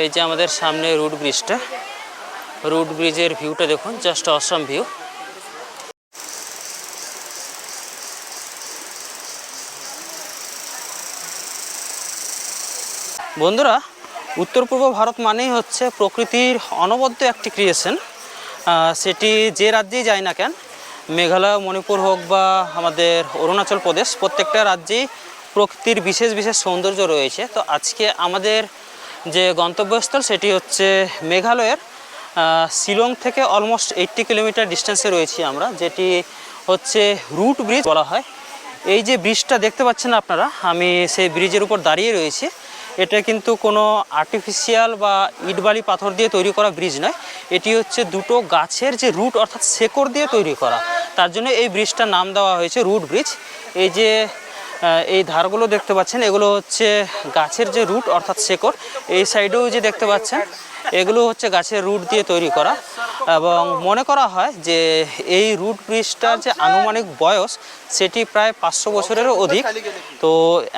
এই যে আমাদের সামনে রুট ব্রিজটা। রুট ব্রিজের ভিউটা দেখুন, জাস্ট অসম ভিউ। বন্ধুরা, উত্তর পূর্ব ভারত মানেই হচ্ছে প্রকৃতির অনবদ্য একটি ক্রিয়েশন সেটি যে রাজ্যেই যায় না কেন, মেঘালয়, মণিপুর হোক বা আমাদের অরুণাচল প্রদেশ, প্রত্যেকটা রাজ্যেই প্রকৃতির বিশেষ বিশেষ সৌন্দর্য রয়েছে। তো আজকে আমাদের যে গন্তব্যস্থল সেটি হচ্ছে মেঘালয়ের শিলং থেকে অলমোস্ট এইট্টি কিলোমিটার ডিস্টেন্সে রয়েছি আমরা, যেটি হচ্ছে রুট ব্রিজ বলা হয়। এই যে ব্রিজটা দেখতে পাচ্ছেন আপনারা, আমি সেই ব্রিজের উপর দাঁড়িয়ে রয়েছি। এটা কিন্তু কোনো আর্টিফিশিয়াল বা ইটবালি পাথর দিয়ে তৈরি করা ব্রিজ নয়। এটি হচ্ছে দুটো গাছের যে রুট অর্থাৎ শেকড় দিয়ে তৈরি করা। তার জন্য এই ব্রিজটার নাম দেওয়া হয়েছে রুট ব্রিজ এই যে এই ধারগুলো দেখতে পাচ্ছেন। এগুলো হচ্ছে গাছের যে রুট, অর্থাৎ শেকড়, এই সাইডেও যে দেখতে পাচ্ছেন, এগুলো হচ্ছে গাছের রুট দিয়ে তৈরি করা। এবং মনে করা হয় যে এই রুট ব্রিজটার যে আনুমানিক বয়স, সেটি প্রায় পাঁচশো বছরেরও অধিক। তো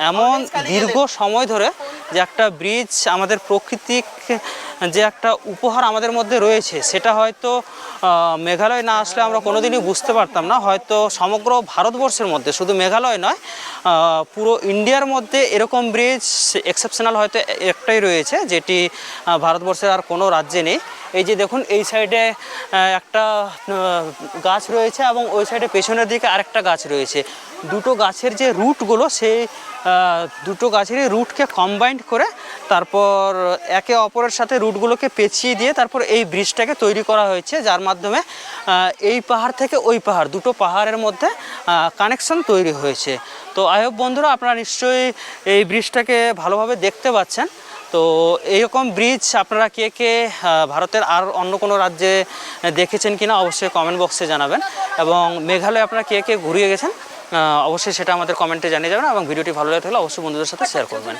এমন দীর্ঘ সময় ধরে যে একটা ব্রিজ আমাদের প্রকৃতিক, যে একটা উপহার আমাদের মধ্যে রয়েছে, সেটা হয়তো মেঘালয় না আসলে আমরা কোনোদিনই বুঝতে পারতাম না। হয়তো সমগ্র ভারতবর্ষের মধ্যে, শুধু মেঘালয় নয় পুরো ইন্ডিয়ার মধ্যে এরকম ব্রিজ এক্সেপশনাল হয়তো একটাই রয়েছে, যেটি ভারতবর্ষের আর কোনো রাজ্যে নেই। এই যে দেখুন, এই সাইডে একটা গাছ রয়েছে এবং ওই সাইডে পেছনের দিকে আরেকটা গাছ রয়েছে। দুটো গাছের যে রুটগুলো, সেই দুটো গাছেরই রুটকে কম্বাইন্ড করে তারপর একে অপরের সাথে রুটগুলোকে পেঁচিয়ে দিয়ে তারপর এই ব্রিজটাকে তৈরি করা হয়েছে, যার মাধ্যমে এই পাহাড় থেকে ওই পাহাড়, দুটো পাহাড়ের মধ্যে কানেকশন তৈরি হয়েছে। তো আয়ব বন্ধুরা, আপনারা নিশ্চয়ই এই ব্রিজটাকে ভালোভাবে দেখতে পাচ্ছেন। তো এইরকম ব্রিজ আপনারা কে কে ভারতের আর অন্য কোনো রাজ্যে দেখেছেন কিনা অবশ্যই কমেন্ট বক্সে জানাবেন। এবং মেঘালয় আপনারা কে কে ঘুরিয়ে গেছেন অবশ্যই সেটা আমাদের কমেন্টে জানিয়ে যাবেন এবং ভিডিওটি ভালো লাগে থাকলে অবশ্যই বন্ধুদের সাথে শেয়ার করবেন।